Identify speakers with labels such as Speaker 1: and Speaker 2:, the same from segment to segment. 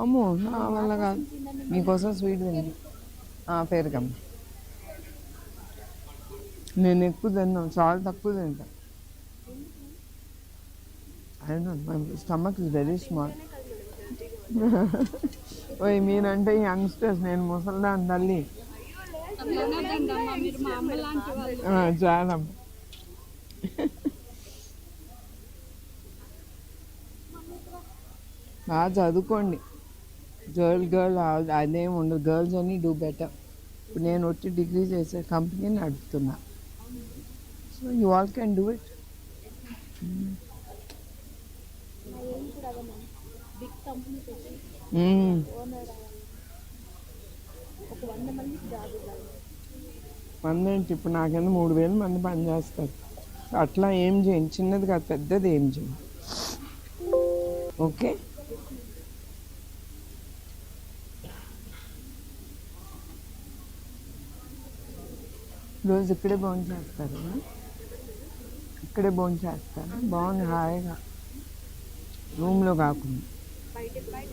Speaker 1: అమ్మో నా వల్ల కాదు. మీకోసం స్వీట్ తింది పేరుకమ్మ నేను ఎక్కువ తిన్నాను చాలా తక్కువ తింటా. I don't my stomach is very small ఓయ్ మీరంటే యంగ్స్టర్స్ నేను ముసలిదాన్ని తల్లి. చాలా. బాగా చదువుకోండి. గర్ల్ గర్ల్ అదేం ఉండదు. గర్ల్స్ అని డూ బెటర్ ఇప్పుడు నేను వచ్చి డిగ్రీ చేసే company నడుపుతున్నా.
Speaker 2: So you all can do it
Speaker 1: మంది ఏంటి ఇప్పుడు నాకన్నా మూడు వేల మంది పనిచేస్తారు అట్లా ఏం చేయండి. చిన్నది కాదు పెద్దది ఏం చేయండి? ఓకే? రోజు ఇక్కడే భోజనం చేస్తారు. ఇక్కడే భోజనం చేస్తారు. బాగుంది హాయిగా. రూమ్లో కాకుండా.
Speaker 2: ఏం బయట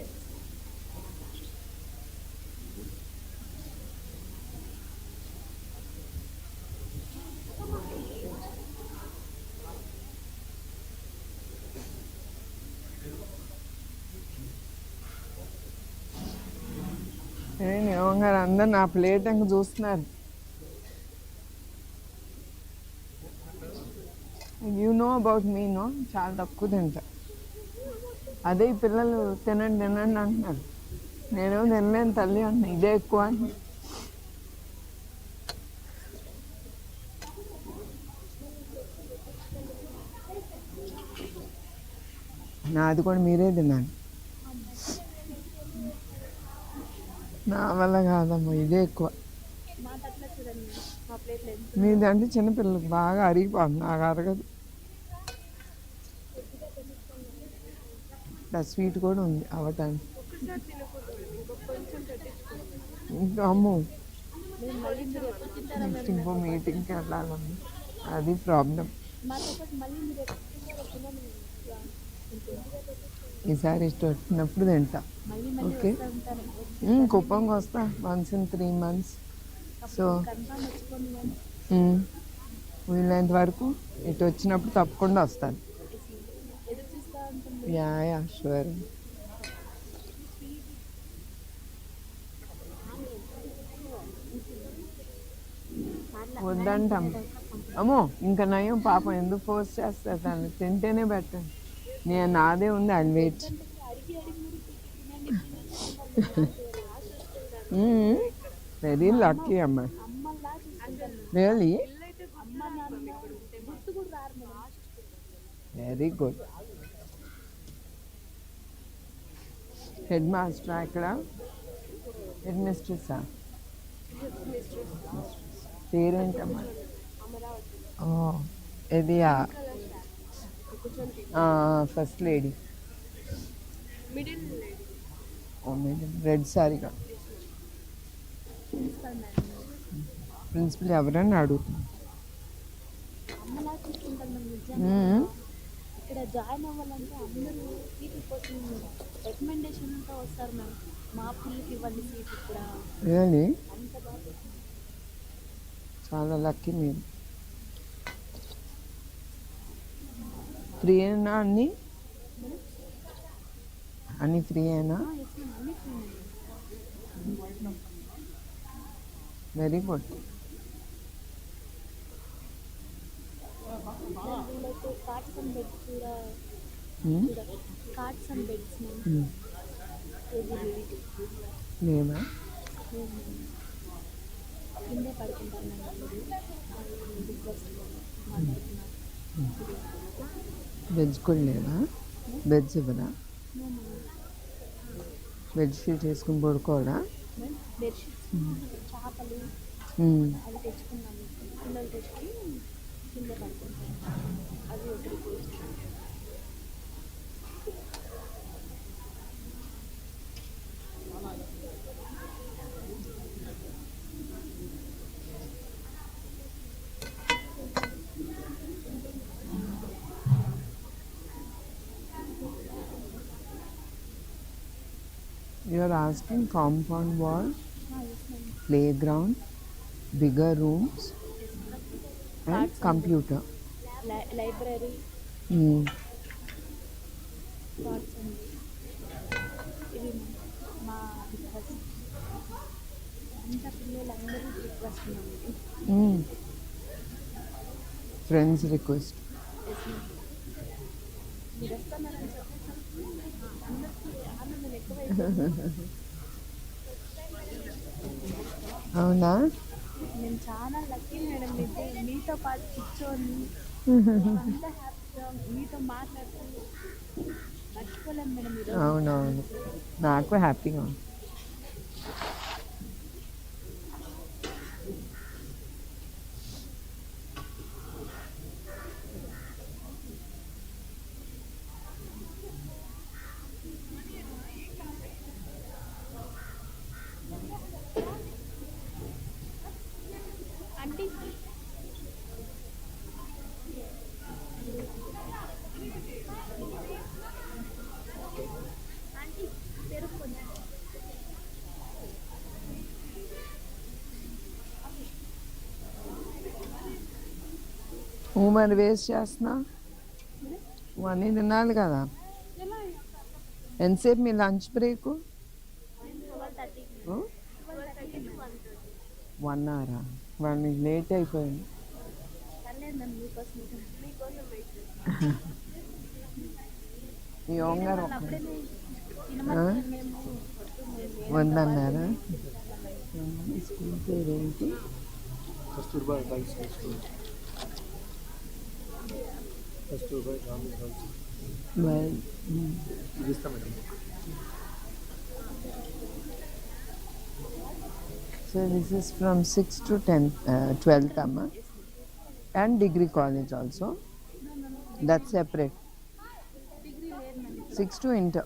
Speaker 1: ఏమంగారు? అందరు నా ప్లేట్ ఇంకా చూస్తున్నారు you know about me no చాలా తక్కువ తింటా. అదే ఈ పిల్లలు తినండి తినండి అంటున్నారు. నేను తినలేను తల్లి అంటున్నా ఇదే ఎక్కువ అని నాది కూడా మీరే తిన్నాను నా వల్ల కాదమ్మా ఇదే ఎక్కువ. మీదంటే చిన్నపిల్లలకు బాగా అరిగిపోతుంది నాకు అరగదు. ఇంకా స్వీట్ కూడా ఉంది
Speaker 2: పెట్టించుకోండి
Speaker 1: ఇంకా అమ్మో. నెక్స్ట్ ఇంకో మీటింగ్కి వెళ్ళాలమ్మా. అది ప్రాబ్లం. ఈసారి ఇష్టం వచ్చినప్పుడు తింటా. ఓకే. కుప్పంకి వస్తా once in
Speaker 2: three months. So
Speaker 1: వీలైనంత వరకు ఇటు వచ్చినప్పుడు తప్పకుండా వస్తాను.
Speaker 2: Ja, ja,
Speaker 1: యా యా వద్దంటాం. అమ్మో ఇంకా నయం పాపం. ఎందుకు ఫోర్స్ చేస్తా తను తింటేనే బెటర్ నేను నాదే ఉంది అండ్ వెయిట్ వెరీ లక్కీ
Speaker 2: అమ్మ. Really
Speaker 1: very good head master ఇక్కడ హెడ్ మిస్ట్రెస్సా పేరేంటమ్మా ఇది ఫస్ట్ లేడీ. రెడ్ సారీగా.
Speaker 2: ప్రిన్సిపల్
Speaker 1: ఎవరని.
Speaker 2: ఇక్కడ జాయిన్ అవ్వాలంటే అందరూ బాగా
Speaker 1: చాలా లక్కీ మీరు అన్ని అన్ని ఫ్రీ అయినా
Speaker 2: మ్యామ్ అన్ని
Speaker 1: free very
Speaker 2: good cards and beds కూడా కార్డ్స్ అండ్ బెడ్స్
Speaker 1: లేదా
Speaker 2: కిందే మాట్లాడుతున్నారు
Speaker 1: బెడ్స్ కూడా లేవా బెడ్స్ ఇవ్వరా వేసుకుని
Speaker 2: చేపలు
Speaker 1: మ్మ్.
Speaker 2: అవి తెచ్చుకున్నాము పిల్లలు తెచ్చుకొని కింద పడుకుంటారు అది ఒక
Speaker 1: you're asking compound wall,
Speaker 2: yes ma'am
Speaker 1: playground, bigger rooms, and
Speaker 2: Arts and-
Speaker 1: computer.
Speaker 2: Library
Speaker 1: Hmm.
Speaker 2: Thoughts అండి ఇవి మా రిక్వెస్ట్ అంత పిల్లలందరూ రిక్వెస్ట్ అండి
Speaker 1: Hmm. Friends request. అవునా?
Speaker 2: నేను చాలా లక్కీ మేడం మీతో మీతో పాటు కూర్చొని అంతా హ్యాపీగా మీతో మాట్లాడుతూ మర్చిపోలేము మేడం
Speaker 1: అవునవును. నాకు హ్యాపీగా ఉంది. మరి వేస్ట్ చేస్తున్నా. అన్నీ తినాలి కదా. ఎంతసేపు మీ లంచ్ బ్రేక్?
Speaker 2: వన్
Speaker 1: అవరా? వాళ్ళు లేట్ అయిపోయింది. మీ ఓంగారు వద్దన్నారా స్కూల్ పేరు ఏంటి So this is from 6 to 10, uh, 12th Amma and degree college also. That's separate. 6 to inter.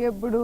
Speaker 1: ఎప్పుడు?